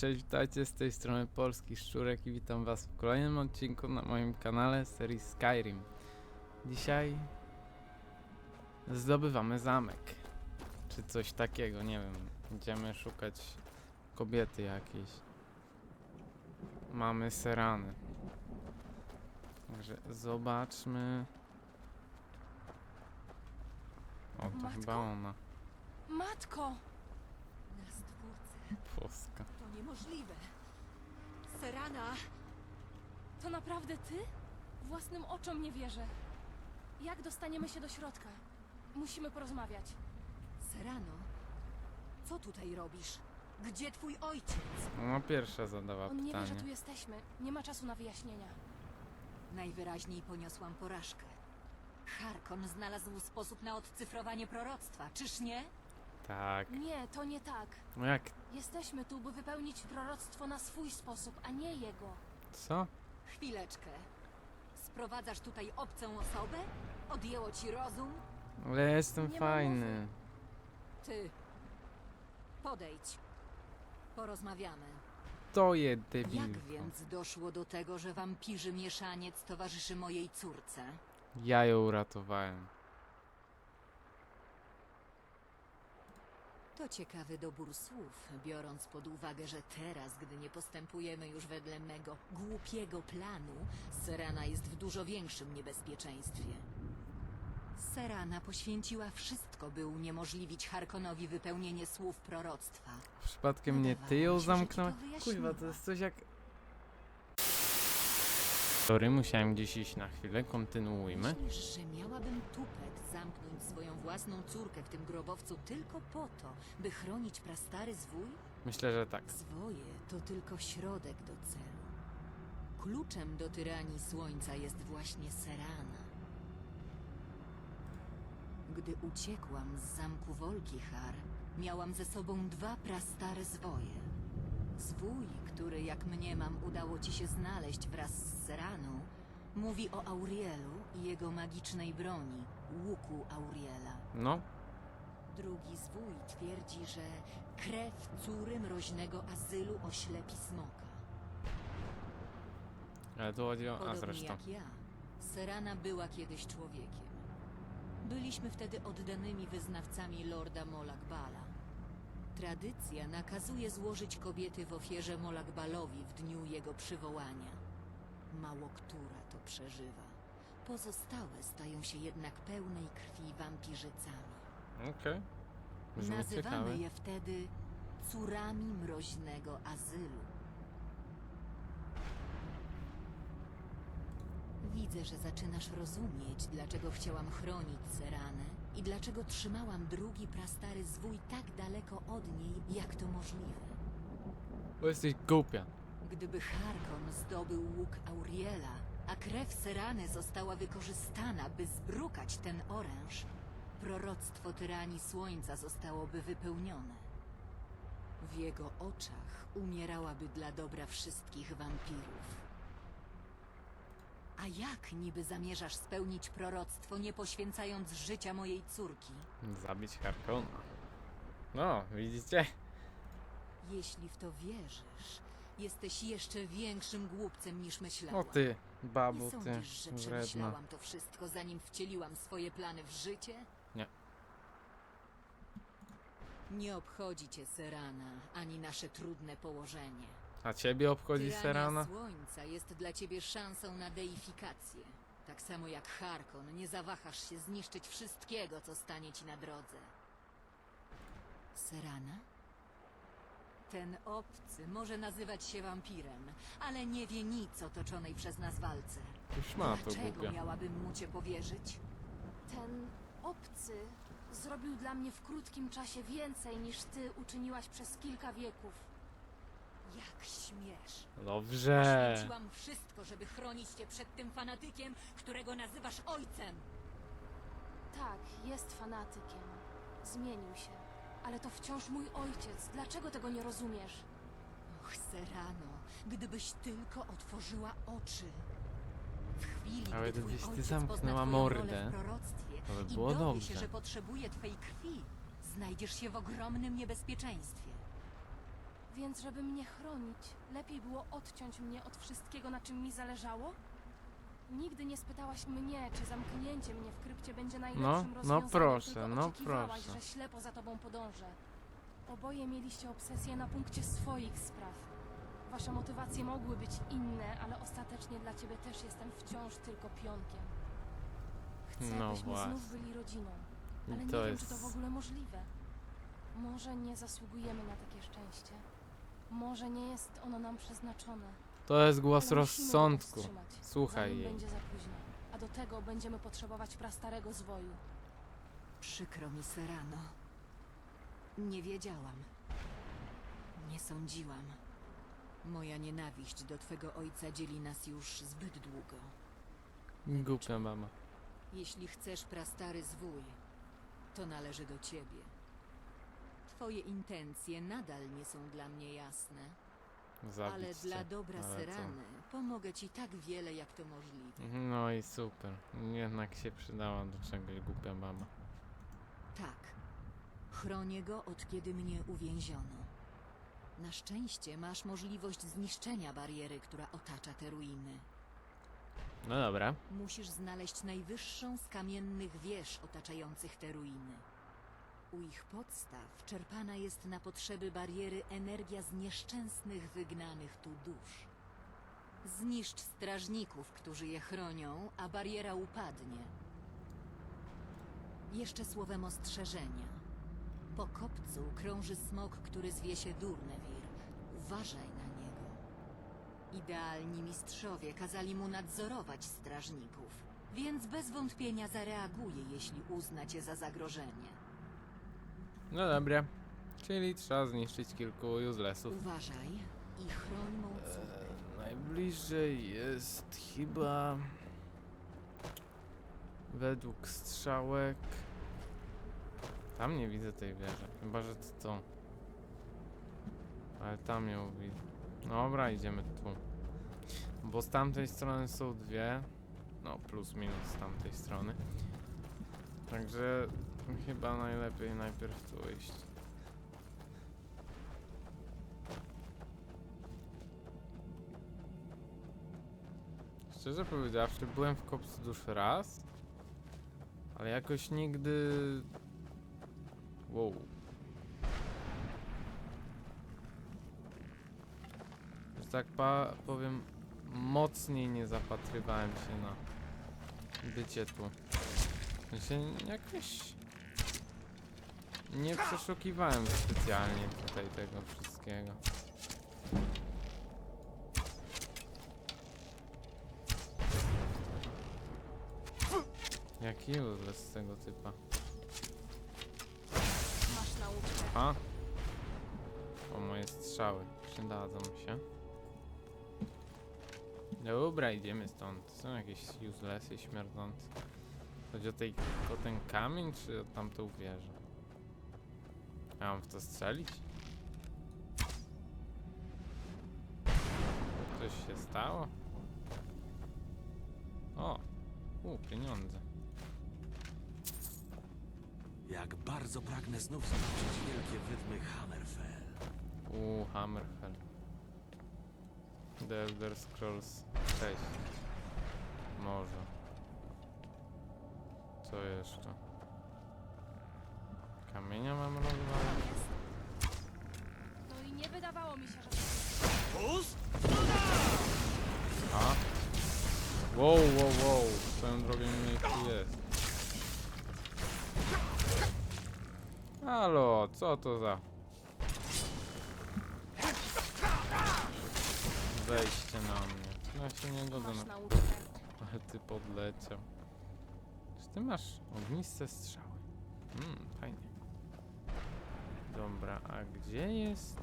Cześć, witajcie z tej strony Polski Szczurek i witam was w kolejnym odcinku na moim kanale serii Skyrim. Dzisiaj zdobywamy zamek, czy coś takiego, nie wiem. Idziemy szukać kobiety jakiejś. Mamy serany. Także zobaczmy. O, to Matko? chyba ona. Matko! Na stwórce. Polska. Niemożliwe. Serana! To naprawdę ty? Własnym oczom nie wierzę. Jak dostaniemy się do środka? Musimy porozmawiać. Serano, co tutaj robisz? Gdzie twój ojciec? Ona pierwsza zadała On nie wie, że tu jesteśmy. Nie ma czasu na wyjaśnienia. Najwyraźniej poniosłam porażkę. Harkon znalazł sposób na odcyfrowanie proroctwa, czyż nie? Tak. Nie, to nie tak. No jak? Jesteśmy tu, by wypełnić proroctwo na swój sposób, a nie jego. Co? Chwileczkę. Sprowadzasz tutaj obcą osobę? Odjęło ci rozum? Ale ja jestem Nie fajny. Ty. Podejdź. Porozmawiamy. To je Jak więc doszło do tego, że wampirzy mieszaniec towarzyszy mojej córce? Ja ją uratowałem. To ciekawy dobór słów, biorąc pod uwagę, że teraz, gdy nie postępujemy już wedle mego głupiego planu, Serana jest w dużo większym niebezpieczeństwie. Serana poświęciła wszystko, by uniemożliwić Harkonowi wypełnienie słów proroctwa. Przypadkiem nie ty Wydawało ją mi się, że ci to zamknąłeś? wyjaśniła. Kurwa, to jest coś jak... Sorry, musiałem gdzieś iść na chwilę, kontynuujmy. Myślisz, że miałabym tupet zamknąć swoją własną córkę w tym grobowcu tylko po to, by chronić prastary zwój? Myślę, że tak. Zwoje to tylko środek do celu. Kluczem do tyranii słońca jest właśnie Serana. Gdy uciekłam z zamku Wolkihar, miałam ze sobą dwa prastare zwoje. Zwój, który jak mniemam udało ci się znaleźć wraz z Seraną, mówi o Aurielu i jego magicznej broni, łuku Auriela. No, Drugi zwój twierdzi, że krew córy mroźnego azylu oślepi smoka. ale tu chodzi o... A Podobnie zresztą. jak ja, Serana była kiedyś człowiekiem. Byliśmy wtedy oddanymi wyznawcami Lorda Molakbala. Tradycja nakazuje złożyć kobiety w ofierze Molakbalowi w dniu jego przywołania. Mało która to przeżywa. Pozostałe stają się jednak pełnej krwi wampirzycami. Okej. Brzmi Nazywamy ciekawe. je wtedy córami mroźnego azylu. Widzę, że zaczynasz rozumieć, dlaczego chciałam chronić Seranę i dlaczego trzymałam drugi prastary zwój tak daleko od niej, jak to możliwe. Bo jesteś głupia. Gdyby Harkon zdobył łuk Auriela, a krew Serany została wykorzystana, by zbrukać ten oręż, proroctwo tyranii słońca zostałoby wypełnione. W jego oczach umierałaby dla dobra wszystkich wampirów. A jak niby zamierzasz spełnić proroctwo, nie poświęcając życia mojej córki? Zabić Harkona. No, widzicie? Jeśli w to wierzysz, jesteś jeszcze większym głupcem niż myślałam. O ty, Nie babu, ty, sądzisz, że wredna. przemyślałam to wszystko, zanim wcieliłam swoje plany w życie? Nie. Nie obchodzi cię Serana, ani nasze trudne położenie. A ciebie obchodzi Tyrania Serana? Słońca jest dla ciebie szansą na deifikację. Tak samo jak Harkon, nie zawahasz się zniszczyć wszystkiego, co stanie ci na drodze. Serana? Ten obcy może nazywać się wampirem, ale nie wie nic o toczonej przez nas walce. Już ma to Dlaczego głupia. miałabym mu cię powierzyć? Ten obcy zrobił dla mnie w krótkim czasie więcej niż ty uczyniłaś przez kilka wieków. Jak śmiesz? Dobrze. Poświęciłam wszystko, żeby chronić cię przed tym fanatykiem, którego nazywasz ojcem. Tak, jest fanatykiem. Zmienił się. Ale to wciąż mój ojciec. Dlaczego tego nie rozumiesz? Och, Serano, gdybyś tylko otworzyła oczy. W chwili, Ale gdy twój gdybyś ty ojciec zamknęła pozna twoją mordę, rolę w proroctwie to by i było dowie się, dobrze. że potrzebuje twej krwi, znajdziesz się w ogromnym niebezpieczeństwie. Więc żeby mnie chronić, lepiej było odciąć mnie od wszystkiego, na czym mi zależało? Nigdy nie spytałaś mnie, czy zamknięcie mnie w krypcie będzie najlepszym no rozwiązaniem, proszę, tylko no oczekiwałaś, proszę. że ślepo za tobą podążę. Oboje mieliście obsesję na punkcie swoich spraw. Wasze motywacje mogły być inne, ale ostatecznie dla ciebie też jestem wciąż tylko pionkiem. Chcę, No byśmy znów właśnie. byli rodziną, ale nie to wiem, czy to w ogóle możliwe. Może nie zasługujemy na takie szczęście. Może nie jest ono nam przeznaczone. To jest głos musimy rozsądku. powstrzymać, Słuchaj zanim jej. będzie za późno. A do tego będziemy potrzebować prastarego zwoju. Przykro mi, Serano. Nie wiedziałam. Nie sądziłam. Moja nienawiść do twego ojca dzieli nas już zbyt długo. Głupia mama. Jeśli chcesz prastary zwój, to należy do ciebie. Twoje intencje nadal nie są dla mnie jasne, Zabić ale cię. dla dobra Ale co? Serany pomogę ci tak wiele, jak to możliwe. No i super. Jednak się przydała do czegoś głupia mama. Tak. Chronię go od kiedy mnie uwięziono. Na szczęście masz możliwość zniszczenia bariery, która otacza te ruiny. No dobra. Musisz znaleźć najwyższą z kamiennych wież otaczających te ruiny. U ich podstaw czerpana jest na potrzeby bariery energia z nieszczęsnych wygnanych tu dusz. Zniszcz strażników, którzy je chronią, a bariera upadnie. Jeszcze słowem ostrzeżenia. Po kopcu krąży smok, który zwie się Durnewir. Uważaj na niego. Idealni mistrzowie kazali mu nadzorować strażników, więc bez wątpienia zareaguje, jeśli uzna cię za zagrożenie. No dobra. Czyli trzeba zniszczyć kilku uselessów. Uważaj i chroń mą córkę. najbliżej jest chyba... Według strzałek... Tam nie widzę tej wieży. Chyba, że to to. Ale tam ją widzę. Dobra, idziemy tu. Bo z tamtej strony są dwie. No, plus minus z tamtej strony. Także chyba najlepiej najpierw tu iść. Szczerze powiedziawszy, byłem w kopcu dusz raz, ale jakoś nigdy. Wow. Że tak powiem, mocniej nie zapatrywałem się na bycie tu. W jakoś. Nie przeszukiwałem specjalnie tutaj tego wszystkiego. Jaki useless z tego typa? Masz nauczkę. A? O, moje strzały przydadzą się. Dobra, idziemy stąd. Są jakieś uselessy śmierdzące. Chodzi o, tej, o ten kamień, czy o tamtą wieżę? Ja mam w to strzelić? Coś się stało? O! U, pieniądze. Jak bardzo pragnę znów zobaczyć wielkie wydmy Hammerfell. U, Hammerfell. The Elder Scrolls 6. Może. Co jeszcze? Kamienia mam rozwalać? Jest. No i nie wydawało mi się, że... A? Wow, wow, wow. Swoją drogą mnie tu jest. Halo, co to za... Wejście na mnie. Ja się nie godzę Masz na... nauczkę. Ale ty podleciał. Czy ty masz ogniste strzały? Mmm, fajnie. Dobra, a gdzie jest...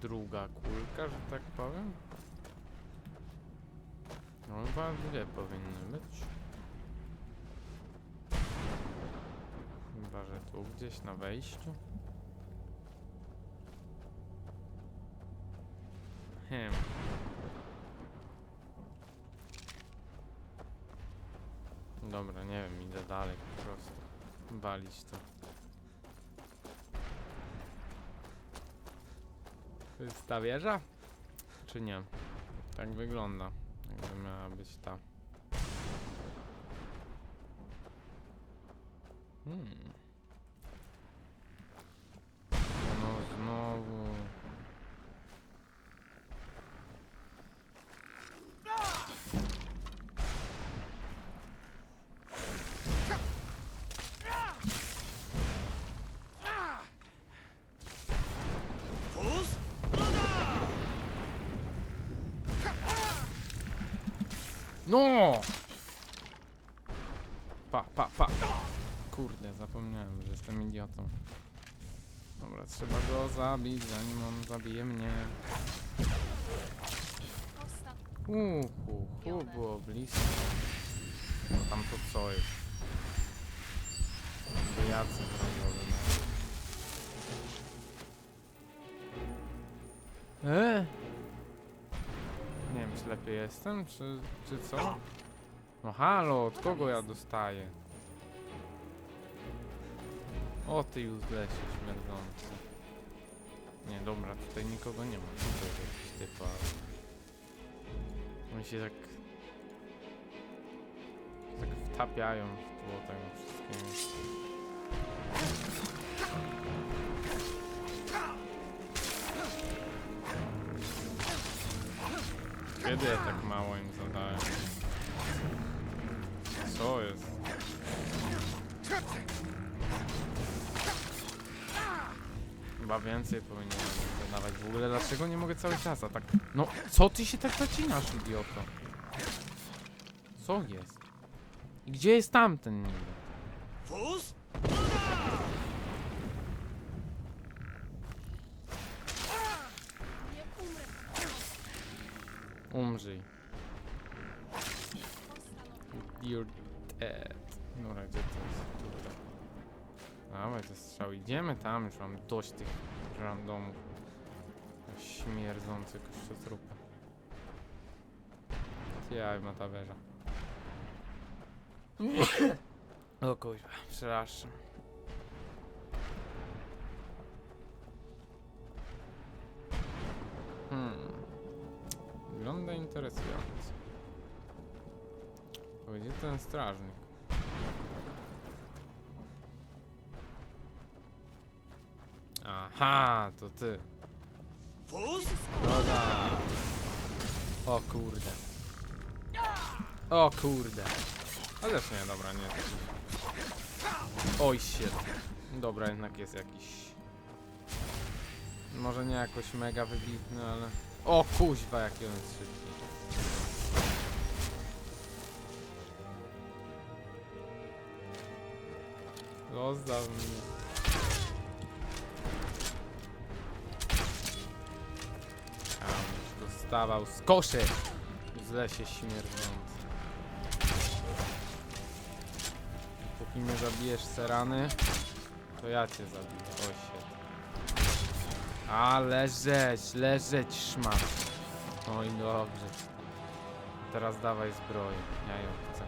Druga kulka, że tak powiem? No chyba dwie powinny być. Chyba, że tu gdzieś na wejściu. Hmm. walić to. To jest ta wieża? Czy nie? Tak wygląda. Jakby miała być ta. Hmm. No! Pa, pa, pa. Kurde, zapomniałem, że jestem idiotą. Dobra, trzeba go zabić, zanim on zabije mnie. Uhu, hu, było blisko. No tam to co jest? Wyjacy Nie wiem, ślepy jestem, czy, czy co? No halo, od kogo ja dostaję? O ty uselessie śmierdzący. Nie, dobra, tutaj nikogo nie ma. Tutaj jest jakiś typ, ale... Oni się tak... tak wtapiają w tło tego wszystkiego. Kiedy ja tak mało im zadałem? Co jest? Chyba więcej powinienem zadawać. W ogóle dlaczego nie mogę cały czas a tak... No, co ty się tak zacinasz, idioto? Co jest? I gdzie jest tamten niby? Fus? Nie umrę. Umrzyj. You're dead. Dobra, gdzie to jest? Tutaj. Dawaj te strzały. Idziemy tam, już mam dość tych randomów. Śmierdzących kościotrupy. Jaj, ma ta wieża. O kuźwa, przepraszam. Wygląda interesująco. Gdzie ten strażnik? Aha, to ty. Dobra. O kurde. O kurde. Też nie, dobra, nie. Oj shit. Dobra, jednak jest jakiś... Może nie jakoś mega wybitny, ale... O kuźwa, jaki on jest szybki. Zostaw mnie. A, dostawał z koszy w lesie śmierdzący. Póki nie zabijesz serany, to ja cię zabiję. O się. A leżeć, leżeć szmat. Oj dobrze. Teraz dawaj zbroję. Ja ją chcę.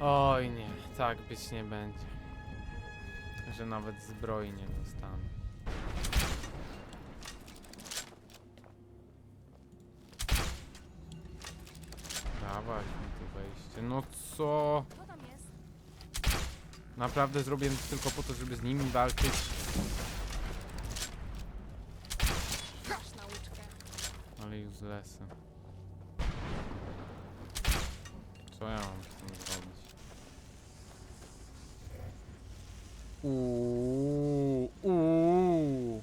Oj nie, tak być nie będzie. Że nawet zbroi nie dostanę. Dawać mi tu wejście. No co? Naprawdę zrobię tylko po to, żeby z nimi walczyć. Ale uselessy. Co ja mam z tym zrobić? Uuu, uuu.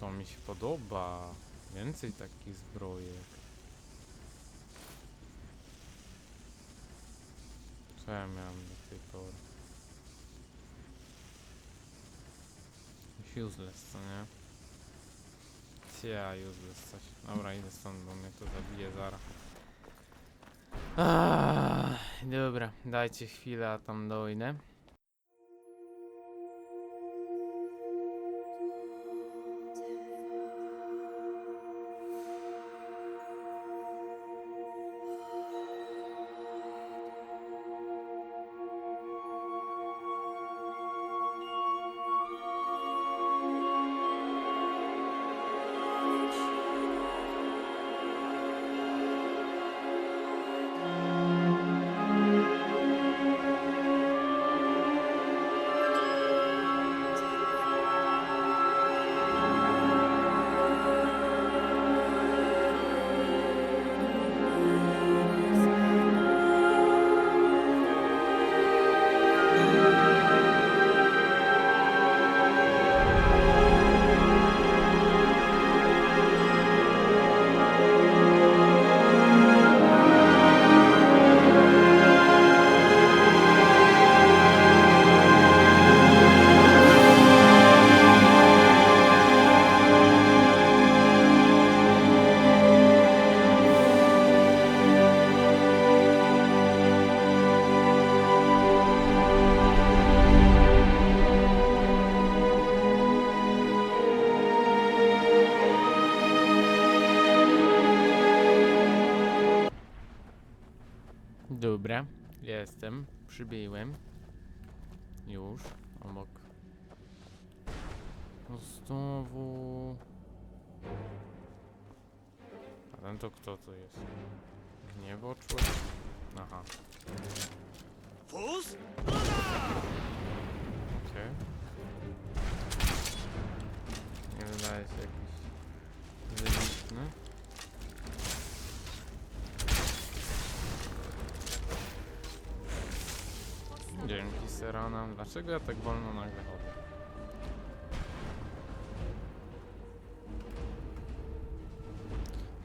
To mi się podoba. Więcej takich zbrojek. Co ja miałem do tej pory? Useless, co nie? Cia, useless coś. Dobra, idę stąd, bo mnie to zabije zaraz. Dobra, dajcie chwilę, a tam dojdę. Jestem, przybyłem. Już, obok. No znowu... A ten to kto to jest? Gniewoczły? Aha, Fus? okej. Nie wydaje się jakiś Dzięki Serana. Dlaczego ja tak wolno nagle chodzę?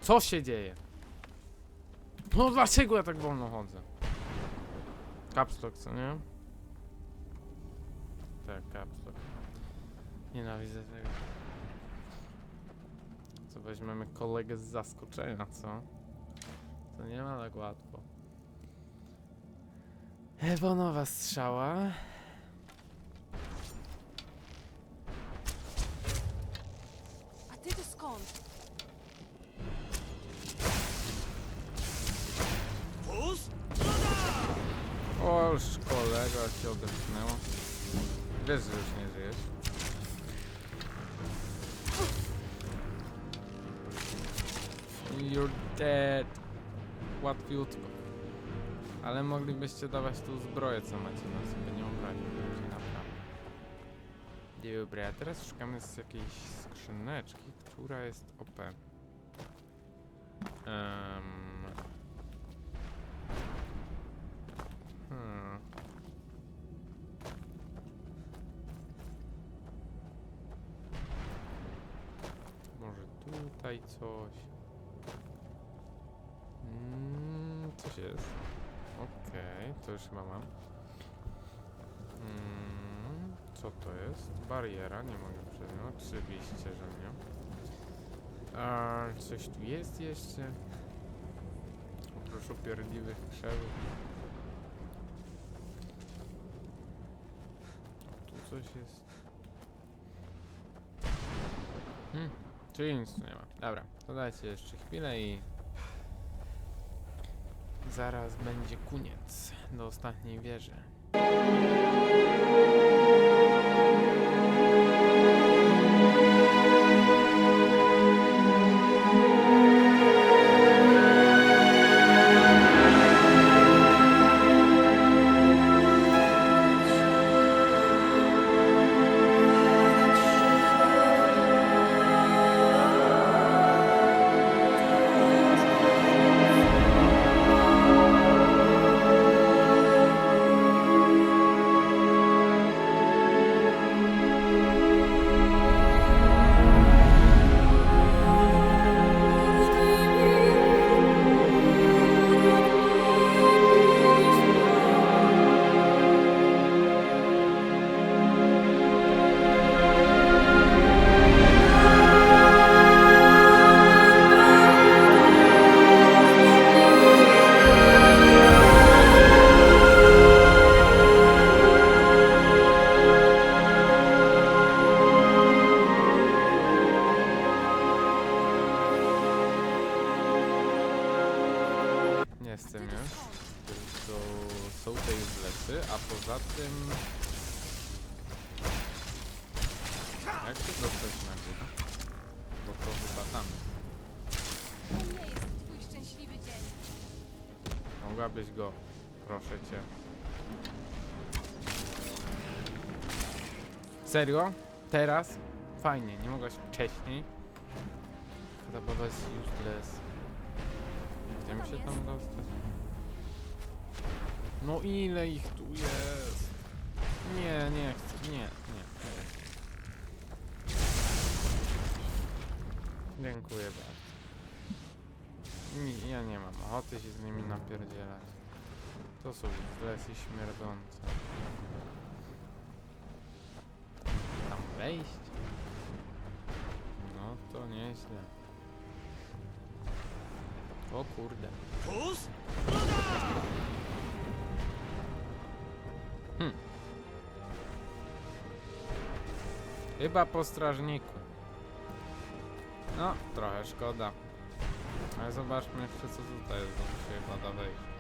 Co się dzieje? No dlaczego ja tak wolno chodzę? Capstock, co nie? Tak, capstock. Nienawidzę tego. Co weźmiemy kolegę z zaskoczenia, co? To nie ma tak łatwo. Ewonowa strzała. A ty to skąd? Fus? O, już kolega cię odepchnęło. Wiesz, że już nie żyjesz. You're dead. Łatwiutko. Ale moglibyście dawać tu zbroję, co macie na sobie, nie obraził ludzi, naprawdę. Dobra, a teraz szukamy z jakiejś skrzyneczki, która jest OP. Um, Hmm. Może tutaj coś. Mm, coś jest. Okej, to już chyba mam. Mm, co to jest? Bariera, nie mogę przez nią. Oczywiście, że nie. A, coś tu jest jeszcze? Oprócz upierdliwych krzewów. Tu coś jest. Hmm, czyli nic tu nie ma. Dobra, to dajcie jeszcze chwilę i zaraz będzie koniec do ostatniej wieży. Serio? Teraz? Fajnie, nie mogłaś wcześniej? Zabawa jest useless. Gdzie mi się tam dostać? No ile ich tu jest? Nie, nie chcę, nie, nie. Dziękuję bardzo. Ja nie mam ochoty się z nimi napierdzielać. To są lesy śmierdzące. Wejść? No to nieźle. O kurde. Fus? Chyba po strażniku. No, trochę szkoda. Ale zobaczmy jeszcze co tutaj jest, bo tu się chyba da wejść.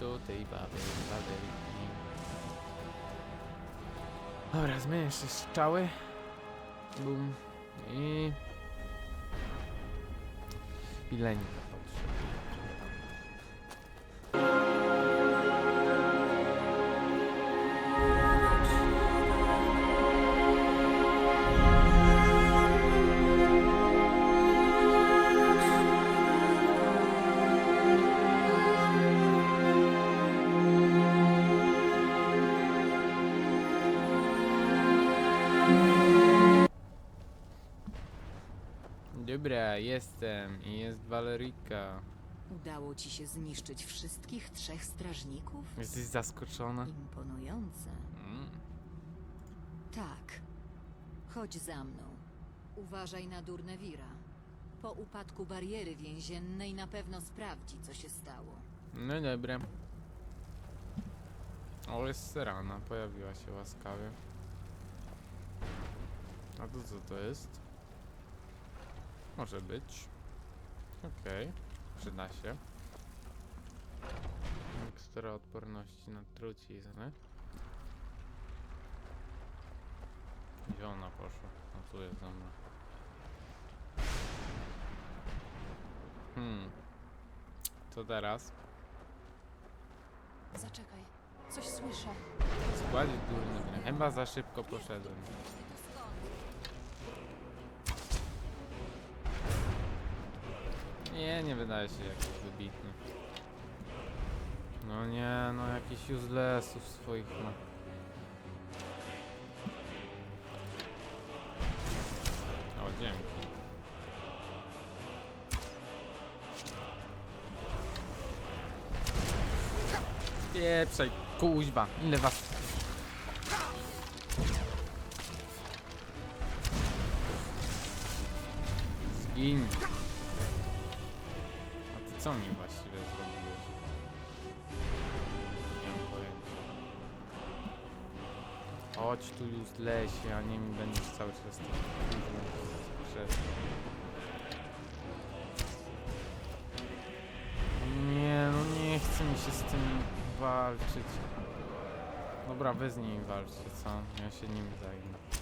Do tej baby, baberki. Dobra, zmienię jeszcze strzały. Bum. I... I lenika jestem i jest Valeryka. Udało ci się zniszczyć wszystkich trzech strażników? Jesteś zaskoczona? Imponujące. Mm. Tak. Chodź za mną. Uważaj na Durnewira. Po upadku bariery więziennej na pewno sprawdzi, co się stało. No dobra. O, jest Serana, pojawiła się łaskawie. A to co to jest? Może być. Okej, przyda się. Mikstura odporności na truciznę. Gdzie ona poszła? No tu jest dobra. Hmm. Co teraz? Zaczekaj, coś słyszę. Składzie durny. Chyba za szybko poszedłem. Nie, nie wydaje się jakiś wybitny. No nie, no jakiś uselessów swoich ma. O, dzięki. Pieprzaj, kuźba, ile was... Zgin. Co mi właściwie zrobiłeś? Nie mam pojęcia. Chodź tu już lesie, a nie mi będziesz cały czas tak przez. Nie, no nie chce mi się z tym walczyć. Dobra, wy z nimi walczcie, co? Ja się nim zajmę.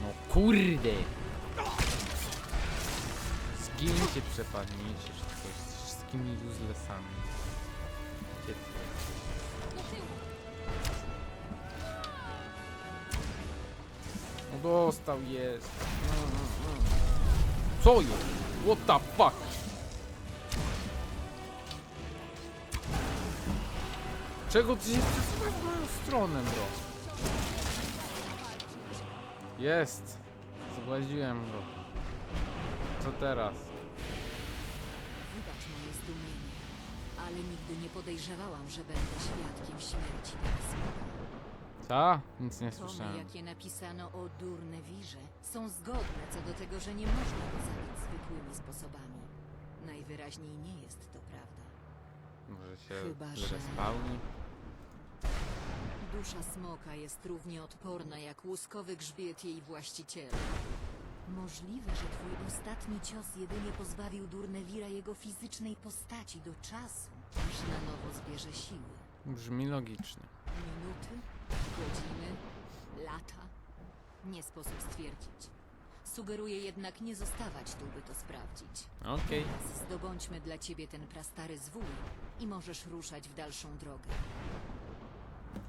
No kurde! Zgincie, przepadnijcie, czy coś z wszystkimi uselessami. Gdzie! No dostał jest. No. Co jest? What the fuck? Czego ty się przesuwasz w moją stronę, bro? Jest. Zgładziłem go. Co teraz? Wybacz moje zdumienie, ale nigdy nie podejrzewałam, że będę świadkiem śmierci. Co? Nic nie Tomy, słyszałem. jakie napisano o Durnewirze, są zgodne co do tego, że nie można go zabić zwykłymi sposobami. Najwyraźniej nie jest to prawda. Może się Chyba, że- zrespawni? Dusza smoka jest równie odporna jak łuskowy grzbiet jej właściciela. Możliwe, że twój ostatni cios jedynie pozbawił Durnewira jego fizycznej postaci do czasu, aż na nowo zbierze siły. Brzmi logicznie. Minuty, godziny, lata. Nie sposób stwierdzić. Sugeruję jednak nie zostawać tu, by to sprawdzić. Okej. Teraz zdobądźmy dla ciebie ten prastary zwój i możesz ruszać w dalszą drogę.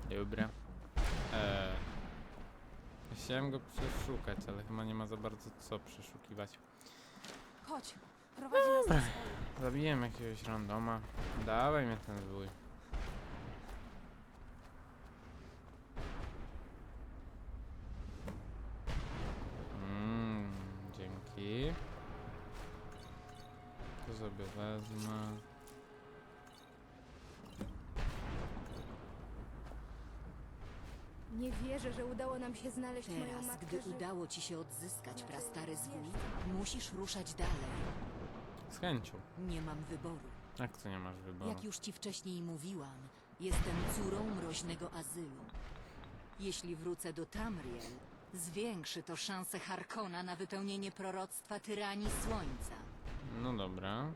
Dobra. Eee. Chciałem go przeszukać, ale chyba nie ma za bardzo co przeszukiwać. Chodź, prowadzi nas do swoich. Zabiłem jakiegoś randoma. Dawaj mnie ten zwój. Mmm, dzięki. To sobie wezmę. Nie wierzę, że udało nam się znaleźć moją Teraz, matkę. gdy udało ci się odzyskać prastary zwój, musisz ruszać dalej. Z chęcią. Nie mam wyboru. Jak to nie masz wyboru? Jak już ci wcześniej mówiłam, jestem córą mroźnego azylu. Jeśli wrócę do Tamriel, Zwiększy to szanse Harkona na wypełnienie proroctwa tyranii słońca. No dobra.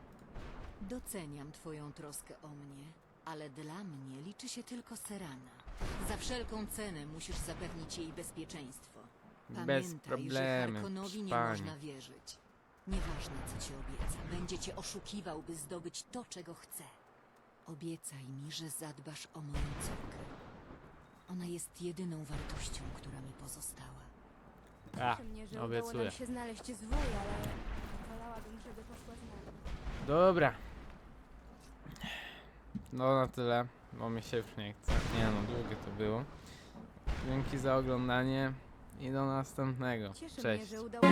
Doceniam twoją troskę o mnie, ale dla mnie liczy się tylko Serana. Za wszelką cenę musisz zapewnić jej bezpieczeństwo. Bez Pamiętaj, że problemy, Harkonowi nie można wierzyć. Nieważne, co ci obieca, będzie cię oszukiwał, by zdobyć to, czego chce. Obiecaj mi, że zadbasz o moją córkę. Ona jest jedyną wartością, która mi pozostała. A, Cieszy mnie, że udało obiecuję. nam się znaleźć zwój, ale wolałabym, żeby poszła z nami. Dobra. No na tyle, bo mi się już nie chce. Nie no, długie to było. Dzięki za oglądanie i do następnego. Cieszy Cześć. mnie, że udało.